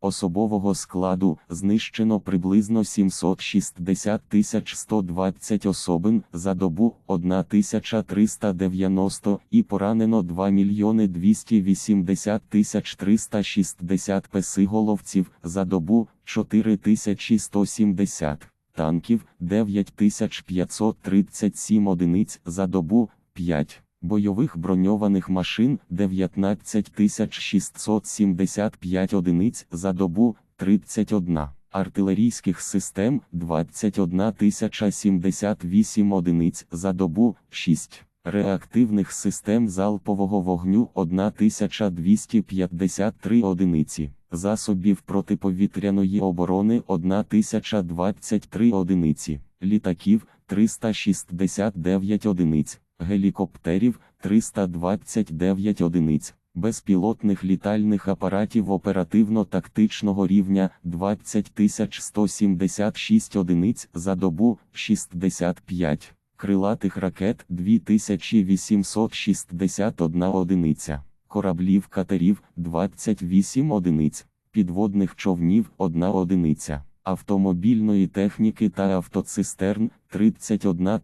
Особового складу знищено приблизно 760 120 особин за добу 1390 і поранено 2 мільйони 280 360 песиголовців за добу 4170 танків 9537 одиниць за добу 5 бойових броньованих машин 19675 одиниць за добу 31, артилерійських систем 21078 одиниць за добу 6, реактивних систем залпового вогню 1253 одиниці, засобів протиповітряної оборони 1023 одиниці, літаків 369 одиниць гелікоптерів 329 одиниць, безпілотних літальних апаратів оперативно-тактичного рівня 20 176 одиниць за добу 65, крилатих ракет 2861 одиниця, кораблів катерів 28 одиниць, підводних човнів 1 одиниця автомобільної техніки та автоцистерн 31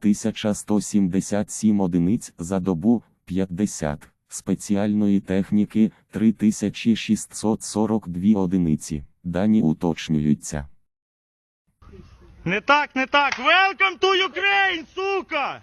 177 одиниць за добу 50, спеціальної техніки 3642 одиниці. Дані уточнюються. Не так, не так. Welcome to Ukraine, сука!